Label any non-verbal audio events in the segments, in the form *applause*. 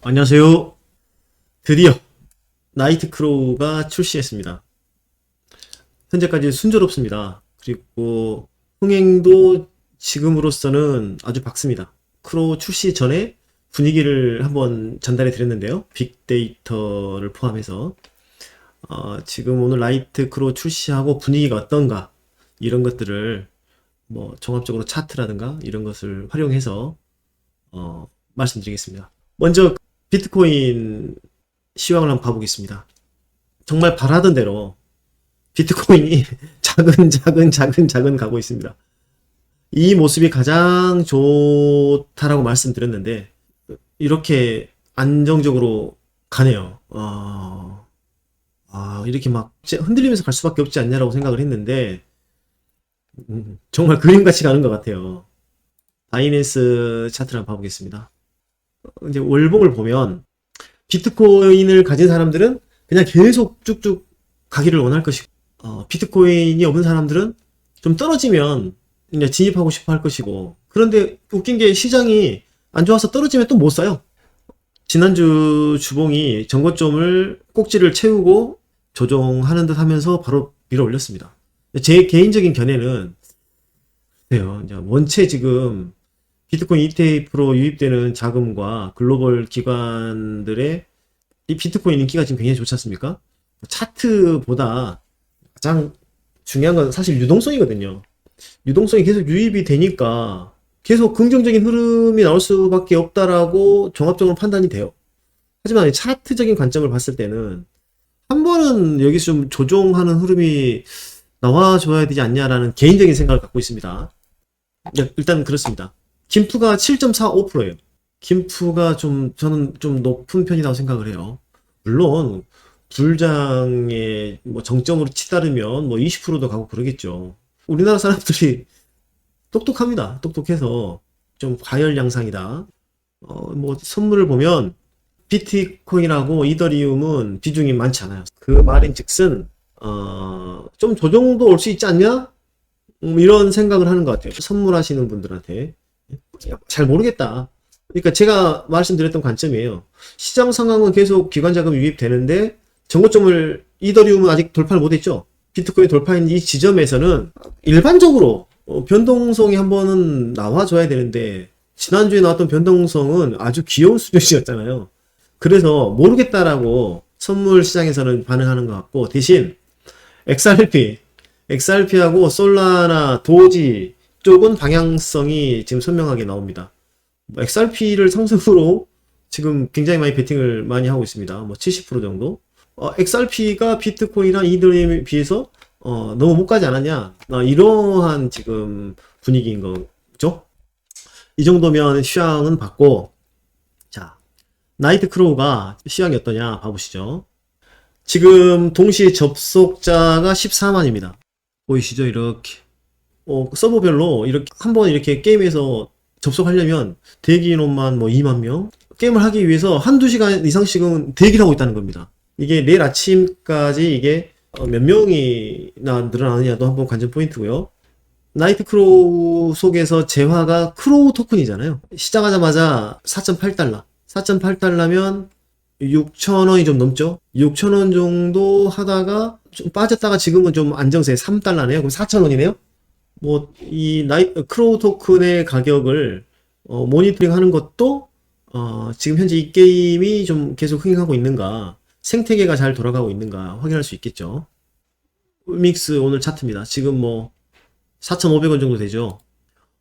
안녕하세요. 드디어 나이트크로우가 출시했습니다. 현재까지 순조롭습니다. 그리고 흥행도 지금으로서는 아주 밝습니다. 크로우 출시 전에 분위기를 한번 전달해 드렸는데요. 빅데이터를 포함해서 어, 지금 오늘 라이트 크로우 출시하고 분위기가 어떤가 이런 것들을 뭐 종합적으로 차트라든가 이런 것을 활용해서 어, 말씀드리겠습니다. 먼저 비트코인 시황을 한번 봐보겠습니다. 정말 바라던 대로 비트코인이 *laughs* 작은 작은 작은 작은 가고 있습니다. 이 모습이 가장 좋다라고 말씀드렸는데 이렇게 안정적으로 가네요. 어, 아, 이렇게 막 흔들리면서 갈 수밖에 없지 않냐라고 생각을 했는데 음, 정말 그림같이 가는 것 같아요. 바이낸스 차트를 한번 봐보겠습니다. 어, 이제 월봉을 보면 비트코인을 가진 사람들은 그냥 계속 쭉쭉 가기를 원할 것이고 어, 비트코인이 없는 사람들은 좀 떨어지면 이제 진입하고 싶어 할 것이고 그런데 웃긴 게 시장이 안 좋아서 떨어지면 또 못 사요. 지난주 주봉이 전고점을 꼭지를 채우고 조정하는 듯 하면서 바로 밀어 올렸습니다. 제 개인적인 견해는 그래요. 원체 지금 비트코인 ETF로 유입되는 자금과 글로벌 기관들의 이 비트코인 인기가 지금 굉장히 좋지 않습니까? 차트보다 가장 중요한 건 사실 유동성이거든요. 유동성이 계속 유입이 되니까 계속 긍정적인 흐름이 나올 수밖에 없다라고 종합적으로 판단이 돼요. 하지만 이 차트적인 관점을 봤을 때는 한 번은 여기서 좀 조종하는 흐름이 나와줘야 되지 않냐라는 개인적인 생각을 갖고 있습니다. 네, 일단 그렇습니다. 김프가 7.45%예요. 김프가 좀 저는 좀 높은 편이라고 생각을 해요. 물론 불장의 뭐 정점으로 치다르면 뭐 20%도 가고 그러겠죠. 우리나라 사람들이 똑똑합니다. 똑똑해서 좀 과열 양상이다. 어, 뭐 선물을 보면 비트코인하고 이더리움은 비중이 많지 않아요. 그 말인즉슨 어, 좀 조정도 올 수 있지 않냐? 음, 이런 생각을 하는 것 같아요. 선물하시는 분들한테 잘 모르겠다. 그러니까 제가 말씀드렸던 관점이에요. 시장 상황은 계속 기관 자금 유입되는데 정고점을 이더리움은 아직 돌파를 못했죠. 비트코인 돌파인 이 지점에서는 일반적으로 어, 변동성이 한 번은 나와줘야 되는데 지난주에 나왔던 변동성은 아주 귀여운 수준이었잖아요. 그래서 모르겠다라고 선물 시장에서는 반응하는 것 같고 대신 XRP, XRP하고 솔라나 도지 쪽은 방향성이 지금 선명하게 나옵니다. 뭐 XRP를 상승으로 지금 굉장히 많이 베팅을 많이 하고 있습니다. 뭐 70% 정도. 어, XRP가 비트코인이나 이더리움에 비해서 어, 너무 못 가지 않았냐? 어, 이러한 지금 분위기인 거죠. 이 정도면 시황은 받고 자 나이트 크로우가 시황이 어떠냐 봐보시죠. 지금 동시 접속자가 14만입니다. 보이시죠? 이렇게 어, 서버별로 이렇게 한 번 이렇게 게임에서 접속하려면 대기 인원만 뭐 2만 명 게임을 하기 위해서 한두 시간 이상씩은 대기를 하고 있다는 겁니다. 이게 내일 아침까지 이게 어, 몇 명이나 늘어나느냐도 한번 관전 포인트고요. 나이트 크로우 속에서 재화가 크로우 토큰이잖아요. 시작하자마자 4.8달러. 4.8달러면 6천원이 좀 넘죠? 6천원 정도 하다가 좀 빠졌다가 지금은 좀 안정세 3달러네요. 그럼 4천원이네요? 뭐, 이 나이, 크로우 토큰의 가격을, 어, 모니터링 하는 것도, 어, 지금 현재 이 게임이 좀 계속 흥행하고 있는가, 생태계가 잘 돌아가고 있는가 확인할 수 있겠죠. 믹스 오늘 차트입니다. 지금 뭐, 4,500원 정도 되죠.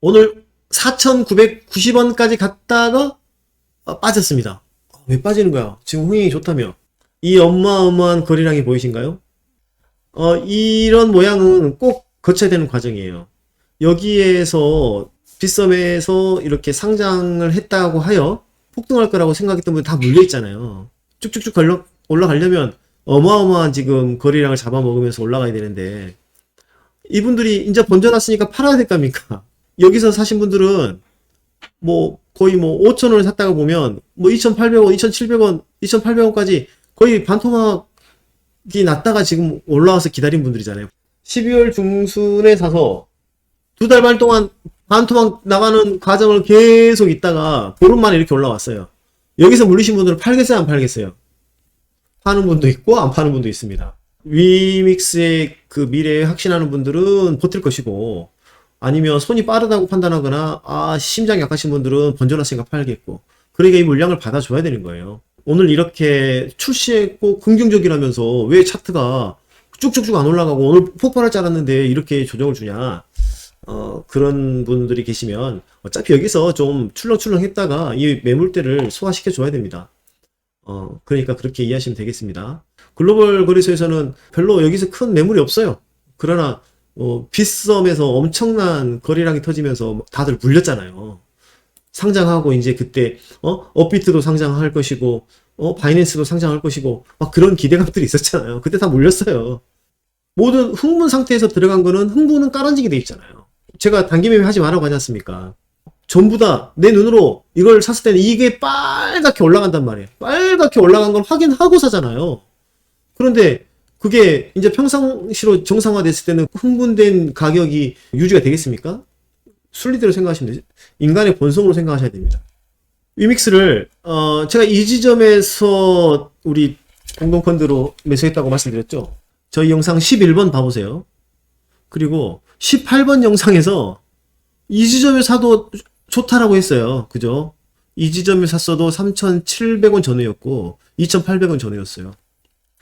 오늘 4,990원까지 갔다가 아, 빠졌습니다. 왜 빠지는 거야? 지금 흥행이 좋다며. 이 어마어마한 거리량이 보이신가요? 어, 이런 모양은 꼭 거쳐야 되는 과정이에요. 여기에서 빗썸에서 이렇게 상장을 했다고 하여 폭등할 거라고 생각했던 분들 다 물려 있잖아요. 쭉쭉쭉 걸러, 올라가려면 어마어마한 지금 거리량을 잡아먹으면서 올라가야 되는데 이분들이 이제 번져놨으니까 팔아야 될 겁니까? *laughs* 여기서 사신 분들은 뭐 거의 뭐 5천 원을 샀다가 보면 뭐 2,800원, 2,700원, 2,800원까지 거의 반토막이 났다가 지금 올라와서 기다린 분들이잖아요. 12월 중순에 사서 두 달 반 동안 반토막 나가는 과정을 계속 있다가 보름 만에 이렇게 올라왔어요. 여기서 물리신 분들은 팔겠어요, 안 팔겠어요? 파는 분도 있고, 안 파는 분도 있습니다. 위믹스의 그 미래에 확신하는 분들은 버틸 것이고, 아니면 손이 빠르다고 판단하거나, 아, 심장이 약하신 분들은 번져놨으니까 팔겠고, 그러니까 이 물량을 받아줘야 되는 거예요. 오늘 이렇게 출시했고, 긍정적이라면서 왜 차트가 쭉쭉쭉 안 올라가고, 오늘 폭발할 줄 알았는데 이렇게 조정을 주냐. 어, 그런 분들이 계시면 어차피 여기서 좀 출렁출렁 했다가 이 매물대를 소화시켜 줘야 됩니다. 어, 그러니까 그렇게 이해하시면 되겠습니다. 글로벌 거래소에서는 별로 여기서 큰 매물이 없어요. 그러나 어, 빗썸에서 엄청난 거래량이 터지면서 다들 물렸잖아요. 상장하고 이제 그때 어 업비트도 상장할 것이고 어 바이낸스도 상장할 것이고 막 그런 기대감들이 있었잖아요. 그때 다 물렸어요. 모든 흥분 상태에서 들어간 거는 흥분은 깔아지게 돼 있잖아요. 제가 단기 매매 하지 말라고 하지 않습니까? 전부 다 내 눈으로 이걸 샀을 때는 이게 빨갛게 올라간단 말이에요. 빨갛게 올라간 걸 확인하고 사잖아요. 그런데 그게 이제 평상시로 정상화됐을 때는 흥분된 가격이 유지가 되겠습니까? 순리대로 생각하시면 되죠. 인간의 본성으로 생각하셔야 됩니다. 위믹스를 어 제가 이 지점에서 우리 공동펀드로 매수했다고 말씀드렸죠. 저희 영상 11번 봐보세요. 그리고 18번 영상에서 이 지점에 사도 좋다라고 했어요. 그죠? 이 지점에 샀어도 3,700원 전후였고 2,800원 전후였어요.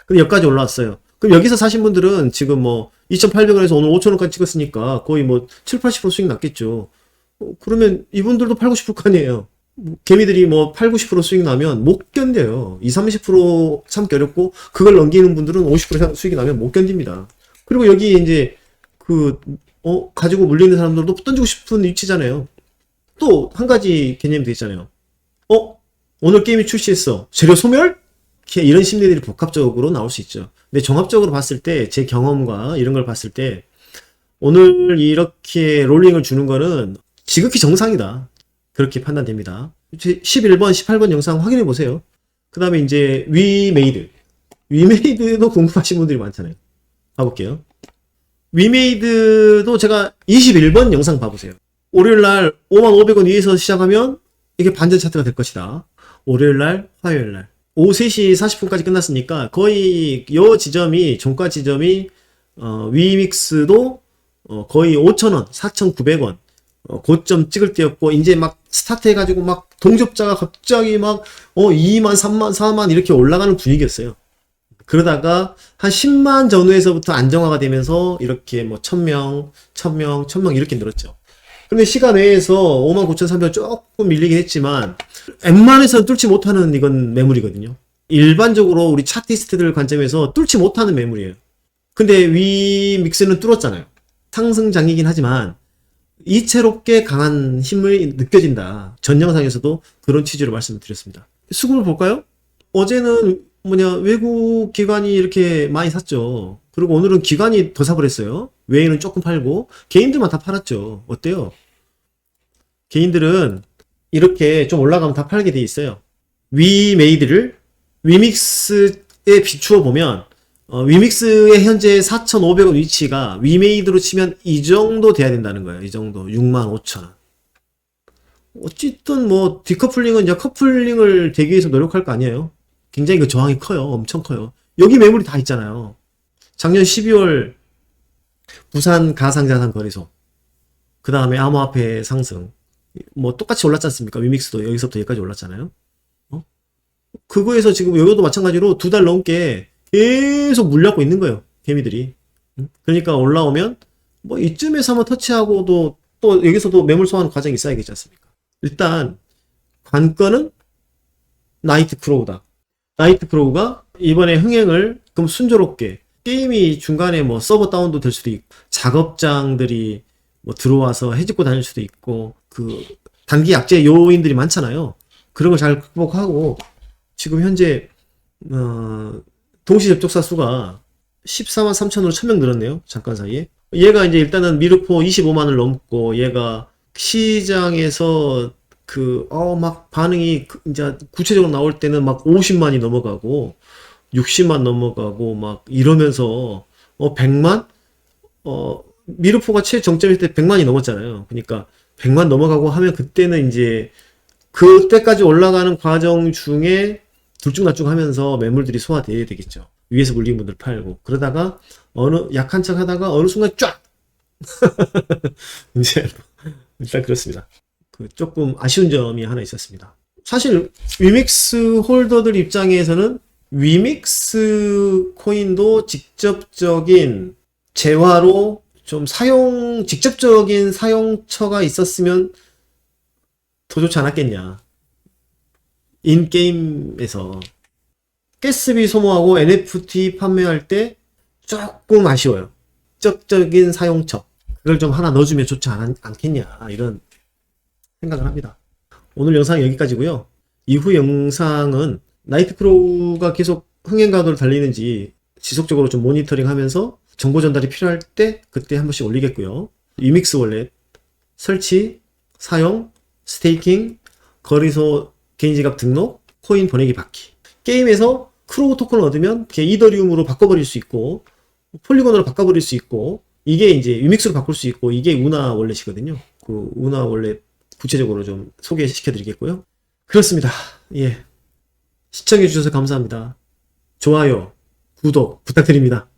근데 여기까지 올라왔어요. 그럼 여기서 사신 분들은 지금 뭐 2,800원에서 오늘 5,000원까지 찍었으니까 거의 뭐 7, 80% 수익 났겠죠. 어, 그러면 이분들도 팔고 싶을 거 아니에요. 개미들이 뭐 8, 90% 수익 나면 못 견뎌요. 2, 30% 참기 어렵고 그걸 넘기는 분들은 50% 이상 수익이 나면 못 견딥니다. 그리고 여기 이제 그, 어, 가지고 물리는 사람들도 던지고 싶은 위치잖아요. 또 한 가지 개념도 있잖아요. 어? 오늘 게임이 출시했어. 재료 소멸? 이런 심리들이 복합적으로 나올 수 있죠. 근데 종합적으로 봤을 때, 제 경험과 이런 걸 봤을 때, 오늘 이렇게 롤링을 주는 거는 지극히 정상이다. 그렇게 판단됩니다. 11번, 18번 영상 확인해 보세요. 그 다음에 이제 위메이드. 위메이드도 궁금하신 분들이 많잖아요. 가볼게요. 위메이드도 제가 21번 영상 봐보세요. 월요일 날 55,500원 위에서 시작하면 이게 반전 차트가 될 것이다. 월요일 날, 화요일 날. 오후 3시 40분까지 끝났으니까 거의 요 지점이, 종가 지점이, 어, 위믹스도 어, 거의 5,000원, 4,900원, 어, 고점 찍을 때였고, 이제 막 스타트 해가지고 막 동접자가 갑자기 막, 어, 2만, 3만, 4만 이렇게 올라가는 분위기였어요. 그러다가 한 10만 전후에서부터 안정화가 되면서 이렇게 뭐 1000명, 1000명, 1000명 이렇게 늘었죠. 근데 시간 외에서 59,300원 조금 밀리긴 했지만 웬만해서 뚫지 못하는 이건 매물이거든요. 일반적으로 우리 차티스트들 관점에서 뚫지 못하는 매물이에요. 근데 위 믹스는 뚫었잖아요. 상승장이긴 하지만 이채롭게 강한 힘을 느껴진다. 전 영상에서도 그런 취지로 말씀을 드렸습니다. 수급을 볼까요? 어제는 뭐냐 외국 기관이 이렇게 많이 샀죠. 그리고 오늘은 기관이 더 사버렸어요. 외인은 조금 팔고 개인들만 다 팔았죠. 어때요? 개인들은 이렇게 좀 올라가면 다 팔게 돼 있어요. 위메이드를 위믹스에 비추어 보면 어, 위믹스의 현재 4,500원 위치가 위메이드로 치면 이 정도 돼야 된다는 거예요. 이 정도 65,000원. 어쨌든 뭐 디커플링은 이제 커플링을 되기 위해서 노력할 거 아니에요. 굉장히 그 저항이 커요. 엄청 커요. 여기 매물이 다 있잖아요. 작년 12월 부산 가상자산 거래소. 그 다음에 암호화폐 상승. 뭐 똑같이 올랐지 않습니까? 위믹스도 여기서부터 여기까지 올랐잖아요. 어? 그거에서 지금 여기도 마찬가지로 두 달 넘게 계속 물려고 있는 거예요. 개미들이. 응? 그러니까 올라오면 뭐 이쯤에서 한번 터치하고도 또 여기서도 매물 소환 과정이 있어야겠지 않습니까? 일단 관건은 나이트 크로우다. 나이트 크로우가 이번에 흥행을 그럼 순조롭게 게임이 중간에 뭐 서버 다운도 될 수도 있고 작업장들이 뭐 들어와서 해집고 다닐 수도 있고 그 단기 약재 요인들이 많잖아요. 그런 걸 잘 극복하고 지금 현재 어 동시 접촉사 수가 14만 3천으로 1000명 늘었네요. 잠깐 사이에. 얘가 이제 일단은 미르포 25만을 넘고 얘가 시장에서 그, 어, 막 반응이 그- 이제 구체적으로 나올 때는 막 50만이 넘어가고 60만 넘어가고 막 이러면서 어, 100만? 어, 미르포가 최정점일 때 100만이 넘었잖아요. 그러니까 100만 넘어가고 하면 그때는 이제 그때까지 올라가는 과정 중에 둘쭉날쭉 하면서 매물들이 소화돼야 되겠죠. 위에서 물린 분들 팔고 그러다가 어느 약한 척 하다가 어느 순간 쫙 *laughs* 이제 일단 그렇습니다. 그 조금 아쉬운 점이 하나 있었습니다. 사실 위믹스 홀더들 입장에서는 위믹스 코인도 직접적인 재화로 좀 사용 직접적인 사용처가 있었으면 더 좋지 않았겠냐. 인게임에서 가스비 소모하고 NFT 판매할 때 조금 아쉬워요. 직접적인 사용처. 그걸 좀 하나 넣어주면 좋지 않, 않겠냐. 이런 생각을 합니다. 오늘 영상 여기까지고요. 이후 영상은 나이트크로우가 계속 흥행가도를 달리는지 지속적으로 좀 모니터링 하면서 정보 전달이 필요할 때 그때 한 번씩 올리겠고요. 유믹스 월렛 설치, 사용, 스테이킹, 거리소 개인 지갑 등록, 코인 보내기 받기. 게임에서 크로우 토큰을 얻으면 이더리움으로 바꿔버릴 수 있고 폴리곤으로 바꿔버릴 수 있고 이게 이제 유믹스로 바꿀 수 있고 이게 우나 월렛이거든요. 그 우나 월렛 구체적으로 좀 소개시켜 드리겠고요. 그렇습니다. 예. 시청해 주셔서 감사합니다. 좋아요, 구독 부탁드립니다.